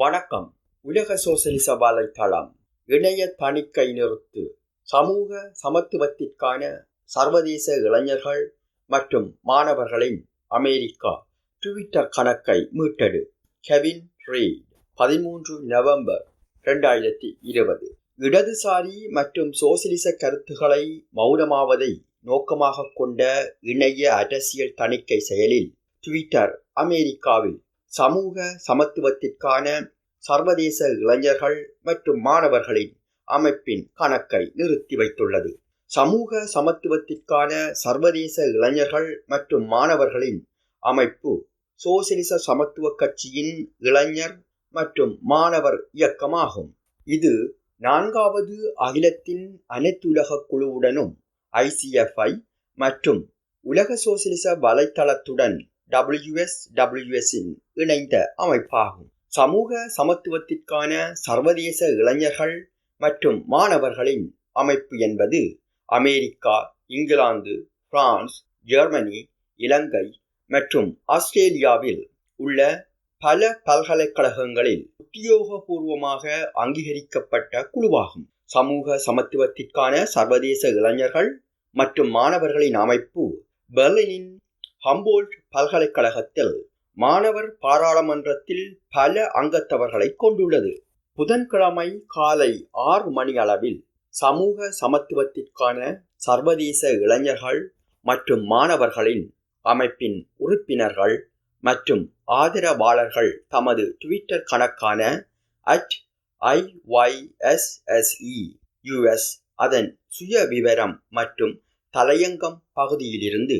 வணக்கம். உலக சோசலிச வலைத்தளம் இணைய தணிக்கை நிறுத்து சமூக சமத்துவத்திற்கான சர்வதேச இளைஞர்கள் மற்றும் மாணவர்களின் அமெரிக்கா ட்விட்டர் கணக்கை மீட்டெடு. கெவின் ரீட் பதிமூன்று நவம்பர் இரண்டாயிரத்தி இருபது. இடதுசாரி மற்றும் சோசியலிச கருத்துக்களை மௌனமாவதை நோக்கமாக கொண்ட இணைய அரசியல் தணிக்கை செயலில் ட்விட்டர் அமெரிக்காவில் சமூக சமத்துவத்திற்கான சர்வதேச இளைஞர்கள் மற்றும் மாணவர்களின் அமைப்பின் கணக்கை நிறுத்தி வைத்துள்ளது. சமூக சமத்துவத்திற்கான சர்வதேச இளைஞர்கள் மற்றும் மாணவர்களின் அமைப்பு சோசியலிச சமத்துவ கட்சியின் இளைஞர் மற்றும் மாணவர் இயக்கமாகும். இது நான்காவது அகிலத்தின் அனைத்துலக குழுவுடனும் ஐசிஎஃப்ஐ மற்றும் உலக சோசியலிச வலைத்தளத்துடன் டபிள்யூஎஸ் டபிள்யூஎஸ்இன் இணைந்த அமைப்பாகும். சமூக சமத்துவத்திற்கான சர்வதேச இளைஞர்கள் மற்றும் மாணவர்களின் அமைப்பு என்பது America England France Germany Ilangai மற்றும் ஆஸ்திரேலியாவில் உள்ள பல பல்கலைக்கழகங்களில் உத்தியோகபூர்வமாக அங்கீகரிக்கப்பட்ட குழுவாகும். சமூக சமத்துவத்திற்கான சர்வதேச இளைஞர்கள் மற்றும் மாணவர்களின் அமைப்பு பெர்லினின் ஹம்போல்ட் பல்கலைக்கழகத்தில் மாணவர் பாராளுமன்றத்தில் பல அங்கத்தவர்களை கொண்டுள்ளது. புதன்கிழமை காலை ஆறு மணி அளவில் சமூக சமத்துவத்திற்கான சர்வதேச இளைஞர்கள் மற்றும் மாணவர்களின் அமைப்பின் உறுப்பினர்கள் மற்றும் ஆதரவாளர்கள் தமது ட்விட்டர் கணக்கான அட் ஐஒய்எஸ்எஸ்இ யுஎஸ் அதன் சுய விவரம் மற்றும் தலையங்கம் பகுதியிலிருந்து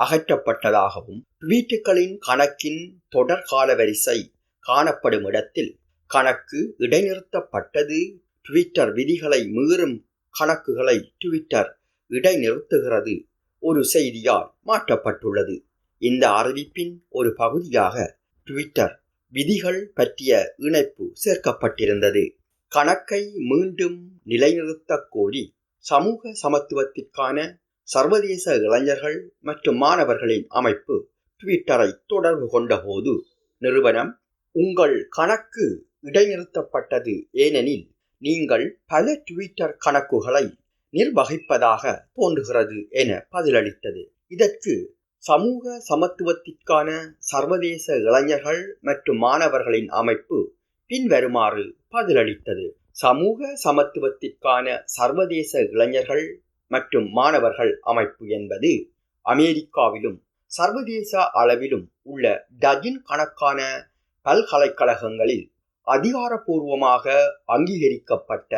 அகற்றப்பட்டதாகவும் ட்வீட்டுகளின் கணக்கின் தொடர் காலவரிசை காணப்படும் இடத்தில் கணக்கு இடைநிறுத்தப்பட்டது. ட்விட்டர் விதிகளை மீறும் கணக்குகளை ட்விட்டர் இடைநிறுத்துகிறது. ஒரு செய்தியால் மாற்றப்பட்டுள்ளது. இந்த அறிவிப்பின் ஒரு பகுதியாக ட்விட்டர் விதிகள் பற்றிய இணைப்பு சேர்க்கப்பட்டிருந்தது. கணக்கை மீண்டும் நிலைநிறுத்த கோரி சமூக சமத்துவத்திற்கான சர்வதேச இளைஞர்கள் மற்றும் மாணவர்களின் அமைப்பு ட்விட்டரை தொடர்பு கொண்டபோது நிறுவனம் உங்கள் கணக்கு இடைநிறுத்தப்பட்டது ஏனெனில் நீங்கள் பல ட்விட்டர் கணக்குகளை நிர்வகிப்பதாக தோன்றுகிறது என பதிலளித்தது. இதற்கு சமூக சமத்துவத்திற்கான சர்வதேச இளைஞர்கள் மற்றும் மாணவர்களின் அமைப்பு பின்வருமாறு பதிலளித்தது. சமூக சமத்துவத்திற்கான சர்வதேச இளைஞர்கள் மற்றும் மாணவர்கள் அமைப்பு என்பது அமெரிக்காவிலும் சர்வதேச அளவிலும் உள்ள டஜின் கணக்கான பல்கலைக்கழகங்களில் அதிகாரப்பூர்வமாக அங்கீகரிக்கப்பட்ட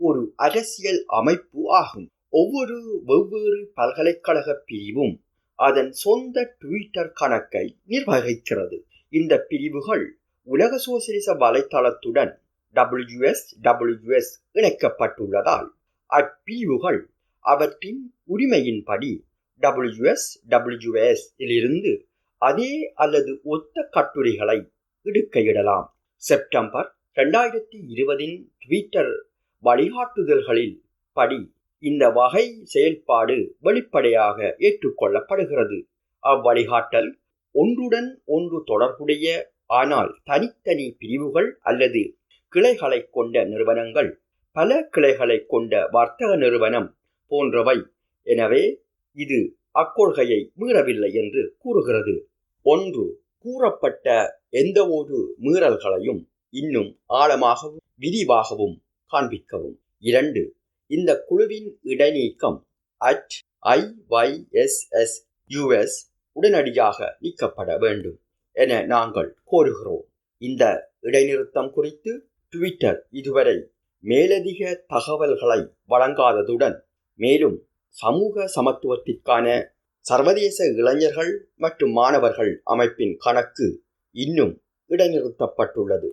ஒரு அரசியல் அமைப்பு ஆகும். ஒவ்வொரு வெவ்வேறு பல்கலைக்கழக பிரிவும் அதன் சொந்த ட்விட்டர் கணக்கை நிர்வகிக்கிறது. இந்த பிரிவுகள் உலக சோசியலிச வலைத்தளத்துடன் டபிள்யூஎஸ் டபிள்யூஎஸ் இணைக்கப்பட்டுள்ளதால் அப்பிரிவுகள் அவற்றின் உரிமையின்படி டபிள்யூஎஸ் டபிள்யூஎஸ் இலிருந்து அதே அல்லது ஒத்த கட்டுரைகளை இடுக்கையிடலாம் செப்டம்பர் இரண்டாயிரத்தி இருபதின் ட்விட்டர் வழிகாட்டுதல்களில் படி இந்த வகை செயல்பாடு வெளிப்படையாக ஏற்றுக்கொள்ளப்படுகிறது. அவ்வழிகாட்டல் ஒன்றுடன் ஒன்று தொடர்புடைய ஆனால் தனித்தனி பிரிவுகள் அல்லது கிளைகளை கொண்ட நிறுவனங்கள் பல கிளைகளை கொண்ட வர்த்தக நிறுவனம் போன்றவை. எனவே இது அக்கொள்கையை மீறவில்லை என்று கூறுகிறது. ஒன்று கூறப்பட்ட எந்த ஒரு மீறல்களையும் இன்னும் ஆழமாகவும் விரிவாகவும் காண்பிக்கவும். இரண்டு இந்த குழுவின் இடைநீக்கம் அட் ஐஒய்எஸ்எஸ் யுஎஸ் உடனடியாக நீக்கப்பட வேண்டும் என நாங்கள் கோருகிறோம். இந்த இடைநிறுத்தம் குறித்து ட்விட்டர் இதுவரை மேலதிக தகவல்களை வழங்காததுடன் மேலும் சமூக சமத்துவத்திற்கான சர்வதேச இளைஞர்கள் மற்றும் மாணவர்கள் அமைப்பின் கணக்கு இன்னும் இடைநிறுத்தப்பட்டுள்ளது.